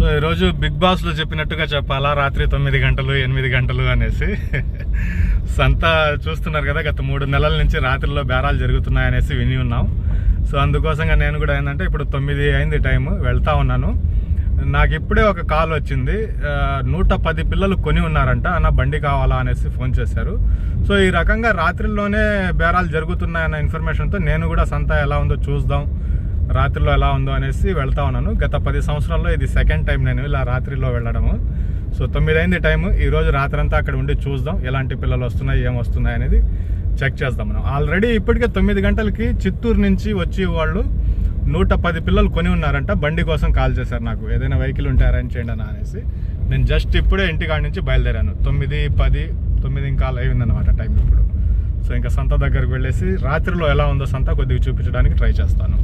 So ఈరోజు big బాస్లో చెప్పినట్టుగా చెప్పాలా? రాత్రి తొమ్మిది గంటలు ఎనిమిది గంటలు అనేసి. సంత చూస్తున్నారు కదా గత మూడు నెలల నుంచి రాత్రిలో బేరాలు జరుగుతున్నాయనేసి విని ఉన్నాం. సో అందుకోసంగా నేను కూడా ఏంటంటే ఇప్పుడు తొమ్మిది అయింది టైం వెళ్తా ఉన్నాను. నాకు ఇప్పుడే ఒక కాల్ వచ్చింది. నూట పది పిల్లలు కొని ఉన్నారంట అన్న బండి కావాలా అనేసి ఫోన్ చేశారు. సో ఈ రకంగా రాత్రిలోనే బేరాలు జరుగుతున్నాయన్న ఇన్ఫర్మేషన్తో నేను కూడా సంత ఎలా ఉందో చూద్దాం. రాత్రిలో ఎలా ఉందో అనేసి వెళ్తా ఉన్నాను. గత పది సంవత్సరాల్లో ఇది సెకండ్ టైం నేను ఇలా రాత్రిలో వెళ్ళడము. సో తొమ్మిది అయింది ఈరోజు ఈ రాత్రంతా అక్కడ ఉండి చూద్దాం ఎలాంటి పిల్లలు వస్తున్నాయి ఏం వస్తున్నాయి అనేది చెక్ చేద్దాం మనం. ఆల్రెడీ ఇప్పటికే తొమ్మిది గంటలకి చిత్తూరు నుంచి వచ్చి వాళ్ళు నూట పది పిల్లలు కొని ఉన్నారంట. బండి కోసం కాల్ చేశారు నాకు. ఏదైనా వెహికల్ ఉంటే అరేంజ్ చేయండి అన్న అనేసి. నేను జస్ట్ ఇప్పుడే ఇంటికాడ నుంచి బయలుదేరాను. తొమ్మిది పది తొమ్మిది ఇంకా అయిందన్నమాట టైం ఇప్పుడు. సో ఇంకా సంత దగ్గరకు వెళ్ళేసి రాత్రిలో ఎలా ఉందో సంత కొద్దిగా చూపించడానికి ట్రై చేస్తాను.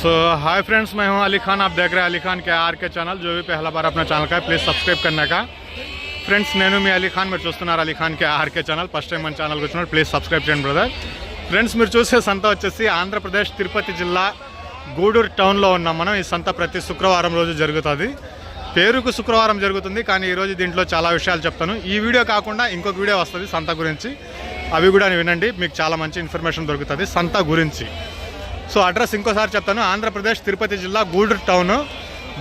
सो हाय फ्रेंड्स मैं हूं अली खान आप देख रहे हैं अली खान के आर के चैनल जो भी पहला बार अपना ఛానల్ का है प्लीज़ సబ్స్క్రైబ్ करने का ఫ్రెండ్స్ నేను మీ అలీ ఖాన్ మీరు చూస్తున్నారు Ali Khan K RK channel first time మన ఛానల్కి వచ్చినారు ప్లీజ్ సబ్స్క్రైబ్ చేయండి బ్రదర్ ఫ్రెండ్స్ మీరు చూసే సంత వచ్చేసి ఆంధ్రప్రదేశ్ తిరుపతి జిల్లా గూడూరు టౌన్లో ఉన్నాం మనం ఈ సంత ప్రతి శుక్రవారం రోజు జరుగుతుంది పేరుకు శుక్రవారం జరుగుతుంది కానీ ఈరోజు దీంట్లో చాలా విషయాలు చెప్తాను ఈ వీడియో కాకుండా ఇంకొక వీడియో వస్తుంది సంత గురించి అవి కూడా వినండి మీకు చాలా మంచి ఇన్ఫర్మేషన్ దొరుకుతుంది సంత గురించి సో అడ్రస్ ఇంకోసారి చెప్తాను. ఆంధ్రప్రదేశ్ తిరుపతి జిల్లా Gudur town.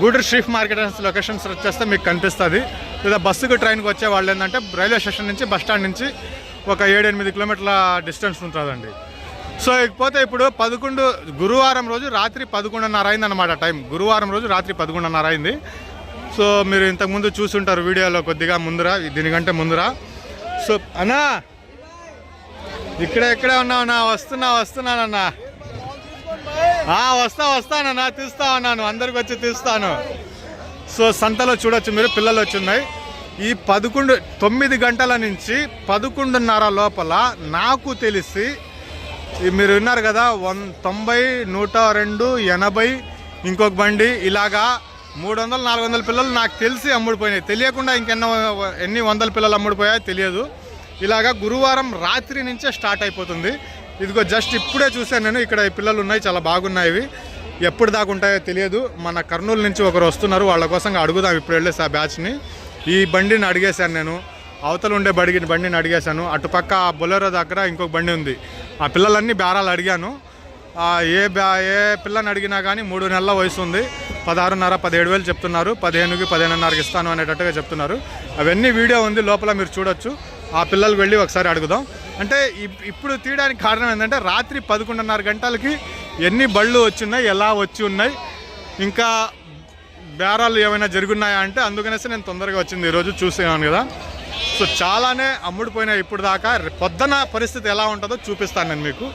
Gudur street market location search చేస్తే మీకు కనిపిస్తుంది. లేదా బస్సుకు ట్రైన్కి వచ్చే వాళ్ళు ఏంటంటే రైల్వే స్టేషన్ నుంచి బస్ స్టాండ్ నుంచి ఒక ఏడు ఎనిమిది కిలోమీటర్ల డిస్టెన్స్ ఉంటుందండి. సో ఇకపోతే ఇప్పుడు పదకొండు గురువారం రోజు రాత్రి పదకొండున్నర అయిందన్నమాట టైం. గురువారం రోజు రాత్రి పదకొండున్నర అయింది. సో మీరు ఇంతకుముందు చూసుంటారు వీడియోలో కొద్దిగా ముందర దీనికంటే ముందర. సో అన్నా ఇక్కడ ఎక్కడే ఉన్నావు నా వస్తున్నా వస్తున్నానన్నా వస్తా వస్తానన్నా తీస్తా ఉన్నాను అందరికి వచ్చి తీస్తాను. సో సంతలో చూడొచ్చు మీరు పిల్లలు వచ్చి ఉన్నాయి. ఈ పదకొండు తొమ్మిది గంటల నుంచి పదకొండున్నర లోపల నాకు తెలిసి మీరు విన్నారు కదా వన్ తొంభై నూట రెండు ఎనభై ఇంకొక బండి ఇలాగా మూడు వందలు నాలుగు వందల పిల్లలు నాకు తెలిసి అమ్ముడిపోయినాయి. తెలియకుండా ఇంకెన్నో ఎన్ని వందల పిల్లలు అమ్ముడిపోయాయో తెలియదు. ఇలాగా గురువారం రాత్రి నుంచే స్టార్ట్ అయిపోతుంది. ఇదిగో జస్ట్ ఇప్పుడే చూశాను నేను. ఇక్కడ ఈ పిల్లలు ఉన్నాయి చాలా బాగున్నాయి ఇవి. ఎప్పుడు దాకా ఉంటాయో తెలియదు. మన కర్నూలు నుంచి ఒకరు వస్తున్నారు. వాళ్ళ కోసం అడుగుదాం ఇప్పుడు వెళ్ళేసి ఆ బ్యాచ్ని ఈ బండిని అడిగేశాను నేను. అవతల ఉండే బడిగిన బండిని అడిగేశాను. అటుపక్క ఆ బొలెరో దగ్గర ఇంకొక బండి ఉంది. ఆ పిల్లలన్నీ బేరాలు అడిగాను. ఏ బ్యా ఏ పిల్లని అడిగినా కానీ మూడు నెలల వయసు ఉంది. పదహారున్నర పదిహేడు వేలు చెప్తున్నారు. పదిహేనుకి పదిహేనున్నరకి ఇస్తాను అనేటట్టుగా చెప్తున్నారు. అవన్నీ వీడియో ఉంది లోపల మీరు చూడొచ్చు. ఆ పిల్లలకు వెళ్ళి ఒకసారి అడుగుదాం. అంటే ఇప్- ఇప్పుడు తీయడానికి కారణం ఏంటంటే రాత్రి పదకొండున్నర గంటలకి ఎన్ని బళ్ళు వచ్చిన్నాయి ఎలా వచ్చి ఉన్నాయి ఇంకా బేరాలు ఏమైనా జరుగున్నాయా అంటే అందుకనేసి నేను తొందరగా వచ్చింది ఈరోజు చూసేవాను కదా. సో చాలానే అమ్ముడిపోయినాయి ఇప్పుడు దాకా. పొద్దున పరిస్థితి ఎలా ఉంటుందో చూపిస్తాను నేను మీకు.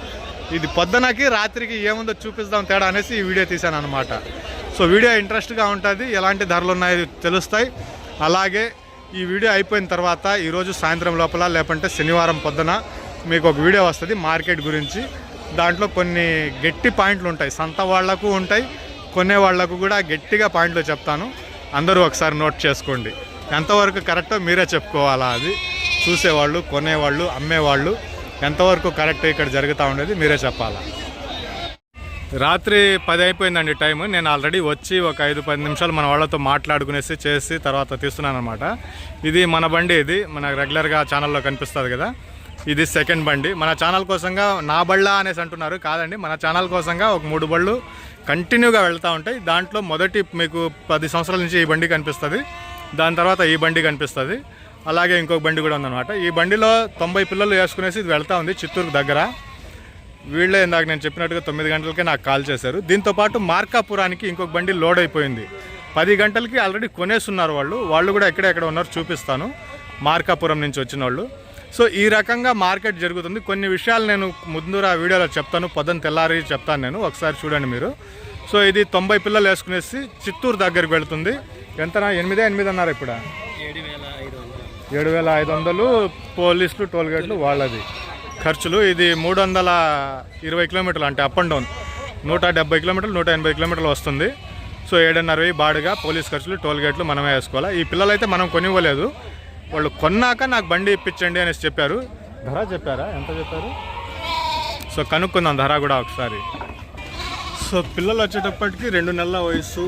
ఇది పొద్దునకి రాత్రికి ఏముందో చూపిస్తాం తేడా అనేసి ఈ వీడియో తీశాను అనమాట సో వీడియో ఇంట్రెస్ట్గా ఉంటుంది ఎలాంటి ధరలు ఉన్నాయో తెలుస్తాయి. అలాగే ఈ వీడియో అయిపోయిన తర్వాత ఈరోజు సాయంత్రం లోపల లేకుంటే శనివారం పొద్దున మీకు ఒక వీడియో వస్తుంది మార్కెట్ గురించి. దాంట్లో కొన్ని గట్టి పాయింట్లు ఉంటాయి. సంత వాళ్ళకు ఉంటాయి కొనే వాళ్ళకు కూడా గట్టిగా పాయింట్లు చెప్తాను. అందరూ ఒకసారి నోట్ చేసుకోండి. ఎంతవరకు కరెక్టో మీరే చెప్పుకోవాలా అది. చూసేవాళ్ళు కొనేవాళ్ళు అమ్మేవాళ్ళు ఎంతవరకు కరెక్ట్ ఇక్కడ జరుగుతూ ఉండేది మీరే చెప్పాలా? రాత్రి పది అయిపోయిందండి టైం నేను ఆల్రెడీ వచ్చి ఒక ఐదు పది నిమిషాలు మన వాళ్ళతో మాట్లాడుకునేసి చేసి తర్వాత తీస్తున్నాను అనమాట ఇది మన బండి ఇది. మన రెగ్యులర్గా ఛానల్లో కనిపిస్తుంది కదా. ఇది సెకండ్ బండి. మన ఛానల్ కోసంగా నా బళ్ళ అనేసి అంటున్నారు. కాదండి మన ఛానల్ కోసంగా ఒక మూడు బళ్ళు కంటిన్యూగా వెళ్తూ ఉంటాయి. దాంట్లో మొదటి మీకు పది సంవత్సరాల నుంచి ఈ బండి కనిపిస్తుంది. దాని తర్వాత ఈ బండి కనిపిస్తుంది. అలాగే ఇంకొక బండి కూడా ఉందన్నమాట. ఈ బండిలో తొంభై పిల్లలు వేసుకునేసి ఇది వెళ్తూ ఉంది చిత్తూరు దగ్గర. వీళ్ళే ఇందాక నేను చెప్పినట్టుగా తొమ్మిది గంటలకే నాకు కాల్ చేశారు. దీంతో పాటు మార్కాపురానికి ఇంకొక బండి లోడ్ అయిపోయింది. పది గంటలకి ఆల్రెడీ కొనేస్తున్నారు వాళ్ళు. వాళ్ళు కూడా ఎక్కడెక్కడ ఉన్నారు చూపిస్తాను. మార్కాపురం నుంచి వచ్చిన వాళ్ళు. సో ఈ రకంగా మార్కెట్ జరుగుతుంది. కొన్ని విషయాలు నేను ముందు ఆ వీడియోలో చెప్తాను. పొద్దున్న తెల్లారి చెప్తాను నేను. ఒకసారి చూడండి మీరు. సో ఇది తొంభై పిల్లలు వేసుకునేసి చిత్తూరు దగ్గరికి వెళ్తుంది. ఎంతనా? ఎనిమిదే ఎనిమిది అన్నారు ఇప్పుడు? ఏడు వేల ఐదు వందలు. ఏడు వేల ఐదు వందలు పోలీసులు టోల్ గేట్లు వాళ్ళది. ఖర్చులు ఇది మూడు వందల ఇరవై కిలోమీటర్లు అంటే అప్ అండ్ డౌన్ నూట డెబ్బై కిలోమీటర్లు నూట ఎనభై కిలోమీటర్లు వస్తుంది. సో ఏడున్నర వెయ్యి బాడుగా పోలీస్ ఖర్చులు టోల్ గేట్లు మనమే వేసుకోవాలి. ఈ పిల్లలైతే మనం కొనివ్వలేదు. వాళ్ళు కొన్నాక నాకు బండి ఇప్పించండి అనేసి చెప్పారు. ధర చెప్పారా? ఎంత చెప్పారు? సో కనుక్కుందాం ధర కూడా ఒకసారి. సో పిల్లలు వచ్చేటప్పటికి రెండు నెలల వయసు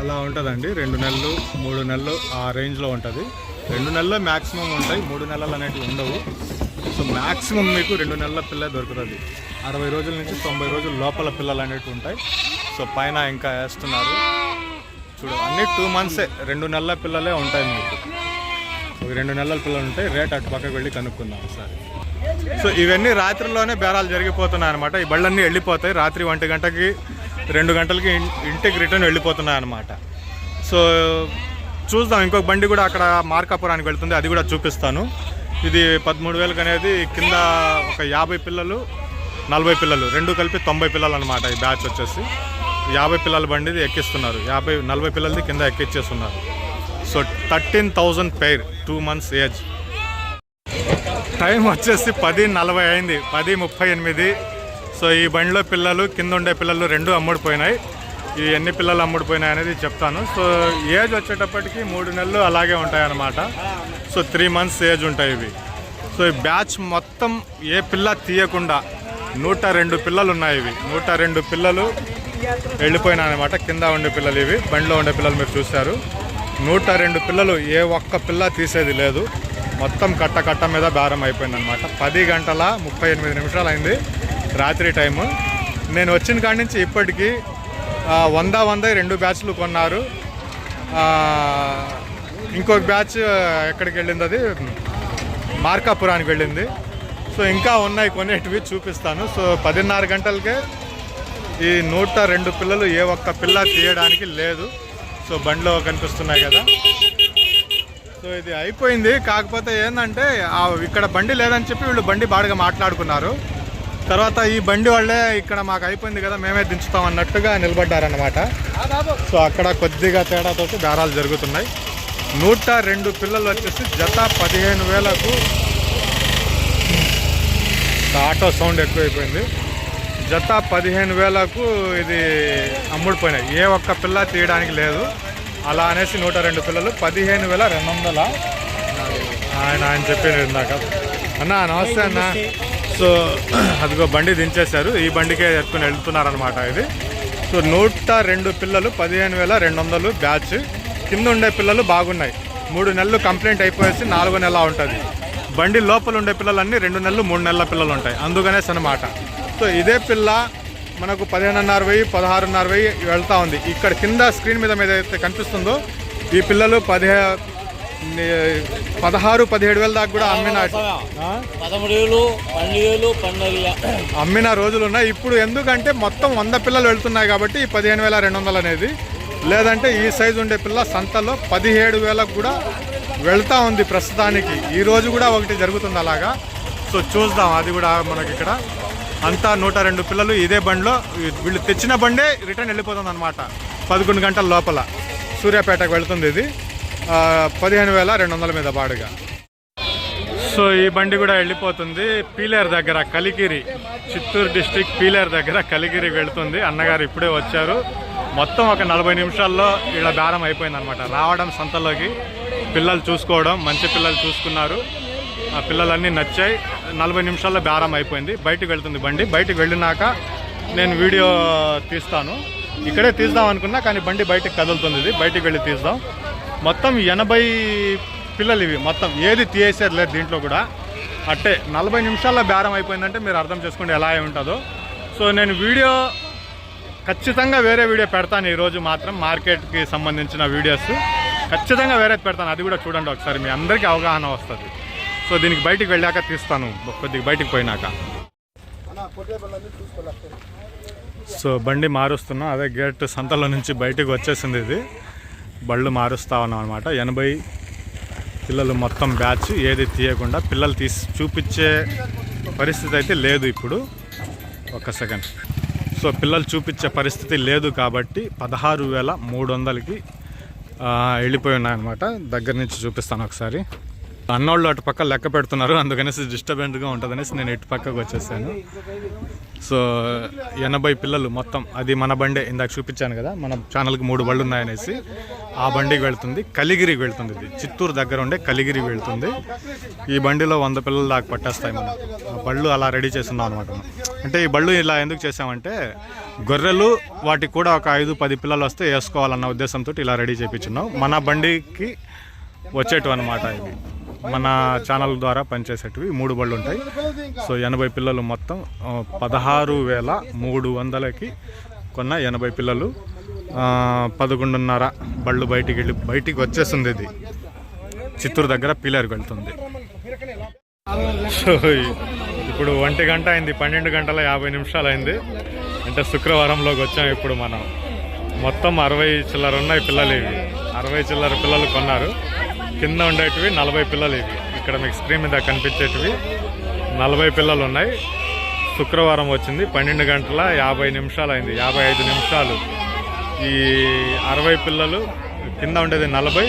అలా ఉంటుందండి. రెండు నెలలు మూడు నెలలు ఆ రేంజ్లో ఉంటుంది. రెండు నెలలు మ్యాక్సిమం ఉంటాయి మూడు నెలలు అనేటివి ఉండవు. సో మ్యాక్సిమం మీకు రెండు నెలల పిల్ల దొరుకుతుంది. అరవై రోజుల నుంచి తొంభై రోజుల లోపల పిల్లలు అనేటివి ఉంటాయి. సో పైన ఇంకా వేస్తున్నారు. చూడు అన్ని టూ మంత్సే రెండు నెలల పిల్లలే ఉంటాయి మీకు. ఒక రెండు నెలల పిల్లలు ఉంటాయి రేట్ అటు పక్కకు వెళ్ళి కనుక్కుందాం ఒకసారి. సో ఇవన్నీ రాత్రిలోనే బేరాలు జరిగిపోతున్నాయి అనమాట ఈ బళ్ళన్నీ వెళ్ళిపోతాయి. రాత్రి ఒంటి గంటకి రెండు గంటలకి ఇంటికి రిటర్న్ వెళ్ళిపోతున్నాయి అనమాట సో చూద్దాం ఇంకొక బండి కూడా అక్కడ మార్కాపురానికి వెళ్తుంది. అది కూడా చూపిస్తాను. ఇది పదమూడు వేలకు అనేది కింద ఒక యాభై పిల్లలు నలభై పిల్లలు రెండు కలిపి తొంభై పిల్లలు అనమాట ఈ బ్యాచ్ వచ్చేసి. యాభై పిల్లల బండిది ఎక్కిస్తున్నారు. యాభై నలభై పిల్లలది కింద ఎక్కిచ్చేస్తున్నారు. So thirteen thousand pair two months age. Time వచ్చేసి పది నలభై అయింది పది ముప్పై ఎనిమిది. సో ఈ బండిలో పిల్లలు కింద ఉండే పిల్లలు రెండు అమ్ముడిపోయినాయి. ఈ ఎన్ని పిల్లలు అమ్ముడిపోయినాయి అనేది చెప్తాను. సో ఏజ్ వచ్చేటప్పటికి మూడు నెలలు అలాగే ఉంటాయన్నమాట. సో త్రీ మంత్స్ ఏజ్ ఉంటాయి ఇవి. సో ఈ బ్యాచ్ మొత్తం ఏ పిల్ల తీయకుండా నూట రెండు పిల్లలు ఉన్నాయి ఇవి. నూట రెండు పిల్లలు వెళ్ళిపోయినాయి అనమాట కింద ఉండే పిల్లలు ఇవి బండిలో ఉండే పిల్లలు మీరు చూశారు. నూట రెండు పిల్లలు ఏ ఒక్క పిల్ల తీసేది లేదు. మొత్తం కట్ట కట్ట మీద భారం అయిపోయిందనమాట పది గంటల ముప్పై ఎనిమిది నిమిషాలు అయింది రాత్రి టైము. నేను వచ్చిన కాడి నుంచి ఇప్పటికీ వంద వంద రెండు బ్యాచ్లు కొన్నారు. ఇంకొక బ్యాచ్ ఎక్కడికి వెళ్ళింది అది? మార్కాపురానికి వెళ్ళింది. సో ఇంకా ఉన్నాయి కొనేటివి చూపిస్తాను. సో పదిన్నర గంటలకే ఈ నూట రెండు పిల్లలు ఏ ఒక్క పిల్ల తీయడానికి లేదు. సో బండిలో కనిపిస్తున్నాయి కదా. సో ఇది అయిపోయింది. కాకపోతే ఏంటంటే ఇక్కడ బండి లేదని చెప్పి వీళ్ళు బండి బాడిగా మాట్లాడుకున్నారు. తర్వాత ఈ బండి వాళ్ళే ఇక్కడ మాకు అయిపోయింది కదా మేమే దించుతాం అన్నట్టుగా నిలబడ్డారన్నమాట. సో అక్కడ కొద్దిగా తేడాతో బేరాలు జరుగుతున్నాయి. నూట రెండు పిల్లలు వచ్చేసి జత పదిహేను వేలకు ఆటో సౌండ్ ఎక్కువైపోయింది. జత పదిహేను వేలకు ఇది అమ్ముడిపోయినాయి. ఏ ఒక్క పిల్ల తీయడానికి లేదు. అలా అనేసి నూట రెండు పిల్లలు పదిహేను వేల రెండు వందల ఆయన ఆయన చెప్పిన ఇందాక. అన్న నమస్తే అన్న. సో అదిగో బండి దించేశారు. ఈ బండికే ఎత్తుకుని వెళ్తున్నారనమాట ఇది. సో నూట రెండు పిల్లలు పదిహేను వేల రెండు వందలు బ్యాచ్. కింద ఉండే పిల్లలు బాగున్నాయి. మూడు నెలలు కంప్లైంట్ అయిపోయేసి నాలుగో నెల ఉంటుంది. బండి లోపల ఉండే పిల్లలన్నీ రెండు నెలలు మూడు నెలల పిల్లలు ఉంటాయి అందుకనేసి అనమాట సో ఇదే పిల్ల మనకు పదిహేనున్నర వెయ్యి పదహారున్నర వెయ్యి వెళ్తా ఉంది. ఇక్కడ కింద స్క్రీన్ మీద మీద అయితే కనిపిస్తుందో ఈ పిల్లలు పదిహే పదహారు పదిహేడు వేల దాకా కూడా అమ్మిన? పదమూడు వేలు పన్నెండు వేలు పన్నెండు అమ్మిన రోజులు ఉన్నాయి ఇప్పుడు ఎందుకంటే మొత్తం వంద పిల్లలు వెళ్తున్నాయి కాబట్టి ఈ పదిహేను వేల రెండు వందలు అనేది లేదంటే ఈ సైజు ఉండే పిల్ల సంతలో పదిహేడు వేలకు కూడా వెళ్తా ఉంది ప్రస్తుతానికి. ఈరోజు కూడా ఒకటి జరుగుతుంది అలాగా. సో చూద్దాం అది కూడా మనకి ఇక్కడ. అంతా నూట రెండు పిల్లలు ఇదే బండిలో వీళ్ళు తెచ్చిన బండే రిటర్న్ వెళ్ళిపోతుంది అనమాట పదకొండు గంటల లోపల సూర్యాపేటకు వెళ్తుంది ఇది. పదిహేను వేల రెండు వందల మీద బాడుగా. సో ఈ బండి కూడా వెళ్ళిపోతుంది. పీలేరు దగ్గర కలిగిరి చిత్తూరు డిస్టిక్ పీలేరు దగ్గర కలిగిరి వెళ్తుంది. అన్నగారు ఇప్పుడే వచ్చారు. మొత్తం ఒక నలభై నిమిషాల్లో ఇలా బేరం అయిపోయింది అనమాట రావడం సంతలోకి పిల్లలు చూసుకోవడం మంచి పిల్లలు చూసుకున్నారు. ఆ పిల్లలన్నీ నచ్చాయి. నలభై నిమిషాల్లో బేరం అయిపోయింది. బయటకు వెళ్తుంది బండి. బయటకు వెళ్ళినాక నేను వీడియో తీస్తాను. ఇక్కడే తీద్దాం అనుకున్నా కానీ బండి బయటకు కదులుతుంది ఇది. బయటికి వెళ్ళి తీద్దాం. మొత్తం ఎనభై పిల్లలు ఇవి. మొత్తం ఏది తీసేది లేదు దీంట్లో కూడా. అట్టే నలభై నిమిషాల్లో బేరం అయిపోయిందంటే మీరు అర్థం చేసుకోండి ఎలా ఉంటుందో. సో నేను వీడియో ఖచ్చితంగా వేరే వీడియో పెడతాను ఈరోజు మాత్రం మార్కెట్కి సంబంధించిన వీడియోస్. ఖచ్చితంగా వేరే పెడతాను అది కూడా చూడండి ఒకసారి మీ అందరికీ అవగాహన వస్తుంది. సో దీనికి బయటికి వెళ్ళాక తీస్తాను కొద్దిగా బయటికి పోయినాక. సో బండి మారుస్తున్నాం అదే గేట్ సంతలో నుంచి బయటికి వచ్చేసింది ఇది. బళ్ళు మారుస్తా ఉన్నాం అనమాట ఎనభై పిల్లలు మొత్తం బ్యాచ్ ఏది తీయకుండా పిల్లలు తీసి చూపించే పరిస్థితి అయితే లేదు ఇప్పుడు. ఒక సెకండ్. సో పిల్లలు చూపించే పరిస్థితి లేదు కాబట్టి పదహారు వేల మూడు వందలకి వెళ్ళిపోయి ఉన్నాయన్నమాట. దగ్గర నుంచి చూపిస్తాను ఒకసారి. అన్నోళ్ళు అటు పక్క లెక్క పెడుతున్నారు అందుకనేసి డిస్టర్బెంట్గా ఉంటుందనేసి నేను ఇటు పక్కకు వచ్చేసాను. సో ఎనభై పిల్లలు మొత్తం అది మన బండే ఇందాక చూపించాను కదా మన ఛానల్కి మూడు బళ్ళు ఉన్నాయనేసి ఆ బండికి వెళ్తుంది కలిగిరికి వెళ్తుంది ఇది. చిత్తూరు దగ్గర ఉండే కలిగిరికి వెళ్తుంది. ఈ బండిలో వంద పిల్లలు దాకా పట్టేస్తాయి మనం. ఆ బళ్ళు అలా రెడీ చేస్తున్నాం అనమాట అంటే ఈ బళ్ళు ఇలా ఎందుకు చేసామంటే గొర్రెలు వాటికి కూడా ఒక ఐదు పది పిల్లలు వస్తే వేసుకోవాలన్న ఉద్దేశంతో ఇలా రెడీ చేయించున్నాం మన బండికి వచ్చేటివి అనమాట ఇవి మన ఛానల్ ద్వారా పనిచేసేటివి మూడు బళ్ళు ఉంటాయి. సో ఎనభై పిల్లలు మొత్తం పదహారు వేల మూడు వందలకి కొన్న ఎనభై పిల్లలు పదకొండున్నర బళ్ళు బయటికి వెళ్ళి బయటికి వచ్చేస్తుంది ఇది. చిత్తూరు దగ్గర పీలేరుకి వెళ్తుంది. సో ఇప్పుడు ఒంటి గంట అయింది పన్నెండు గంటల యాభై నిమిషాలు అయింది. అంటే శుక్రవారంలోకి వచ్చాం ఇప్పుడు మనం. మొత్తం అరవై చిల్లర ఉన్నాయి పిల్లలు ఇవి. అరవై చిల్లర పిల్లలు కొన్నారు. కింద ఉండేటివి నలభై పిల్లలు ఇవి. ఇక్కడ మీకు స్క్రీన్ మీద కనిపించేటివి నలభై పిల్లలు ఉన్నాయి. శుక్రవారం వచ్చింది. పన్నెండు గంటల యాభై నిమిషాలు అయింది. యాభై ఐదు నిమిషాలు. ఈ అరవై పిల్లలు కింద ఉండేది నలభై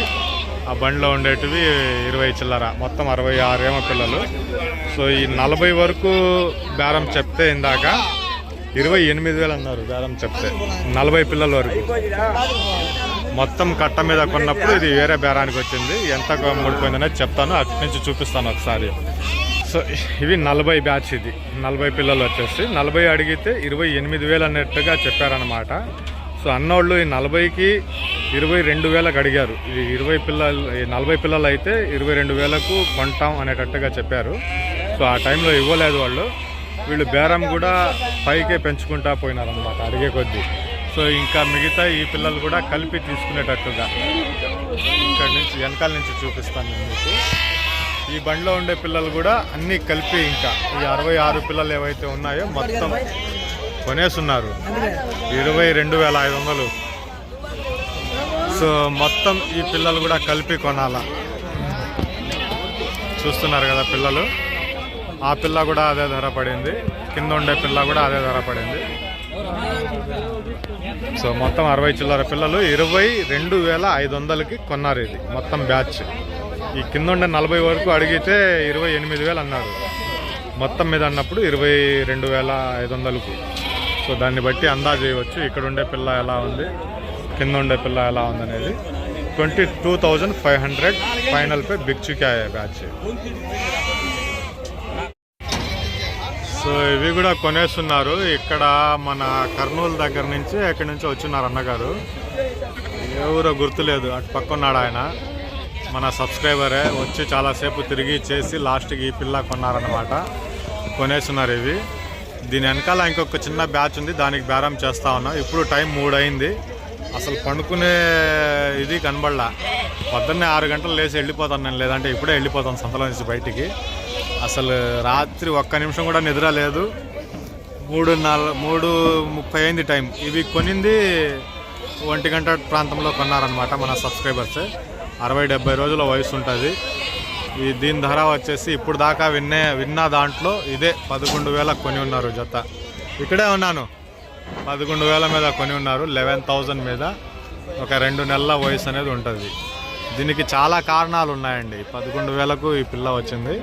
ఆ బండిలో ఉండేటివి ఇరవై చిల్లర. మొత్తం అరవై ఆరేమో పిల్లలు. సో ఈ నలభై వరకు బేరం చెప్తే ఇందాక ఇరవై ఎనిమిది వేలు అన్నారు. బేరం చెప్తే నలభై పిల్లల వరకు. మొత్తం కట్ట మీద కొన్నప్పుడు ఇది వేరే బేరానికి వచ్చింది. ఎంత ముడిపోయిందనేది చెప్తాను. అటు నుంచి చూపిస్తాను ఒకసారి. సో ఇవి నలభై బ్యాచ్ ఇది. నలభై పిల్లలు వచ్చేసి. నలభై అడిగితే ఇరవై ఎనిమిది వేలు అన్నట్టుగా చెప్పారనమాట సో అన్నోళ్ళు ఈ నలభైకి ఇరవై రెండు వేలకు అడిగారు. ఈ ఇరవై పిల్లలు నలభై పిల్లలు అయితే ఇరవై రెండు వేలకు కొంటాం అనేటట్టుగా చెప్పారు. సో ఆ టైంలో ఇవ్వలేదు వాళ్ళు. వీళ్ళు బేరం కూడా పైకే పెంచుకుంటా పోయినారనమాట అడిగే కొద్దీ. సో ఇంకా మిగతా ఈ పిల్లలు కూడా కలిపి తీసుకునేటట్టుగా ఇక్కడ నుంచి వెనకాల నుంచి చూపిస్తాను నేను మీకు. ఈ బండిలో ఉండే పిల్లలు కూడా అన్నీ కలిపి ఇంకా ఈ అరవై ఆరు పిల్లలు ఏవైతే ఉన్నాయో మొత్తం కొనేస్తున్నారు ఇరవై రెండు వేల ఐదు వందలు. సో మొత్తం ఈ పిల్లలు కూడా కలిపి కొనాలా. చూస్తున్నారు కదా పిల్లలు. ఆ పిల్ల కూడా అదే ధర పడింది. కింద ఉండే పిల్ల కూడా అదే ధర పడింది. సో మొత్తం అరవై చిల్లర పిల్లలు ఇరవై రెండు వేల ఐదు వందలకి కొన్నారు ఇది. మొత్తం బ్యాచ్. ఈ కింద ఉండే నలభై వరకు అడిగితే ఇరవై ఎనిమిది వేలు అన్నారు. మొత్తం మీద అన్నప్పుడు ఇరవై రెండు వేల ఐదు వందలకు. సో దాన్ని బట్టి అందా చేయవచ్చు ఇక్కడ ఉండే పిల్ల ఎలా ఉంది? కింద ఉండే పిల్ల ఎలా ఉంది అనేది twenty two thousand five hundred final pay బిగ్ చికాయ బ్యాచ్. సో ఇవి కూడా కొనేస్తున్నారు. ఇక్కడ మన కర్నూలు దగ్గర నుంచి ఎక్కడి నుంచి వచ్చిన్నారు అన్నగారు. ఎవరో గుర్తులేదు. అటు పక్క ఉన్నాడు ఆయన. మన సబ్స్క్రైబరే వచ్చి చాలాసేపు తిరిగి చేసి లాస్ట్కి ఈ పిల్ల కొన్నారనమాట కొనేస్తున్నారు ఇవి. దీని వెనకాల ఇంకొక చిన్న బ్యాచ్ ఉంది. దానికి బేరం చేస్తా ఉన్నాం. ఇప్పుడు టైం మూడు అయింది అసలు పండుకునే ఇది కనబడలా. పొద్దున్నే ఆరు గంటలు లేచి వెళ్ళిపోతాను నేను. లేదంటే ఇప్పుడే వెళ్ళిపోతాను సంతలో నుంచి బయటికి. అసలు రాత్రి ఒక్క నిమిషం కూడా నిద్ర లేదు. మూడు నాలుగు మూడు ముప్పై అయింది టైం. ఇవి కొనింది ఒంటి గంట ప్రాంతంలో కొన్నారనమాట మన సబ్స్క్రైబర్స్. అరవై డెబ్బై రోజుల వయసు ఉంటుంది. ఈ దీని ధర వచ్చేసి ఇప్పుడు దాకా విన్నే విన్న దాంట్లో ఇదే పదకొండు వేల కొని ఉన్నారు జత. ఇక్కడే ఉన్నాను. పదకొండు వేల మీద కొని ఉన్నారు. లెవెన్ థౌజండ్ మీద. ఒక రెండు నెలల వయసు అనేది ఉంటుంది. దీనికి చాలా కారణాలు ఉన్నాయండి. పదకొండు వేలకు ఈ పిల్ల వచ్చింది.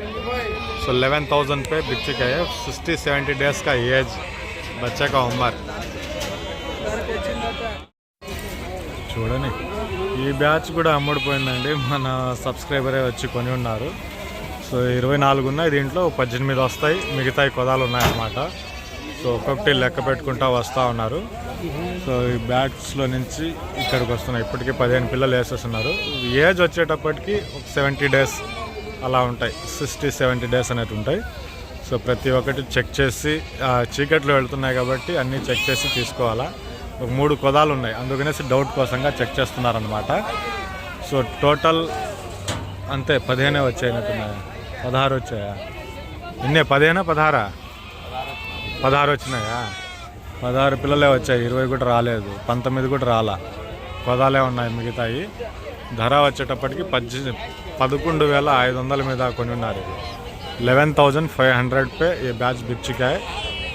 సో లెవెన్ థౌజండ్ పే బిచ్చిక్ సిక్స్టీ సెవెంటీ డేస్కి ఏజ్ బచ్చాక ఉమ్మర్. చూడండి. ఈ బ్యాచ్ కూడా అమ్ముడిపోయిందండి. మన సబ్స్క్రైబరే వచ్చి కొని ఉన్నారు. సో ఇరవై నాలుగు ఉన్నాయి. దీంట్లో పద్దెనిమిది వస్తాయి. మిగతాయి కొదాలు ఉన్నాయన్నమాట. సో ఒక్కొక్కటి లెక్క పెట్టుకుంటా వస్తూ ఉన్నారు. సో ఈ బ్యాగ్స్లో నుంచి ఇక్కడికి వస్తున్నాయి. ఇప్పటికీ పదిహేను పిల్లలు వేసేస్తున్నారు. ఏజ్ వచ్చేటప్పటికి ఒక సెవెంటీ డేస్ అలా ఉంటాయి. సిక్స్టీ సెవెంటీ డేస్ అనేవి ఉంటాయి. సో ప్రతి ఒక్కటి చెక్ చేసి చీకట్లో వెళ్తున్నాయి కాబట్టి అన్నీ చెక్ చేసి తీసుకోవాలా. ఒక మూడు కొదాలు ఉన్నాయి. అందుకనేసి డౌట్ కోసంగా చెక్ చేస్తున్నారనమాట సో టోటల్ అంతే పదిహేనే వచ్చాయినట్టున్నాయి పదహారు వచ్చాయా? ఇన్నే పదిహేనా పదహారా? పదహారు వచ్చినాయా పదహారు పిల్లలే వచ్చాయి ఇరవై కూడా రాలేదు పంతొమ్మిది కూడా రాలా పదాలే ఉన్నాయి మిగతాయి ధర వచ్చేటప్పటికి పద్దె పదకొండు వేల ఐదు వందల మీద కొని ఉన్నారు ఇది లెవెన్ థౌజండ్ ఫైవ్ హండ్రెడ్ पे ये बैच बिक चुका है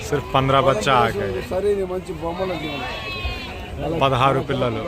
सिर्फ पंद्रह बच्चा आ गए సరే మంచి బొమ్మలు పదహారు పిల్లలు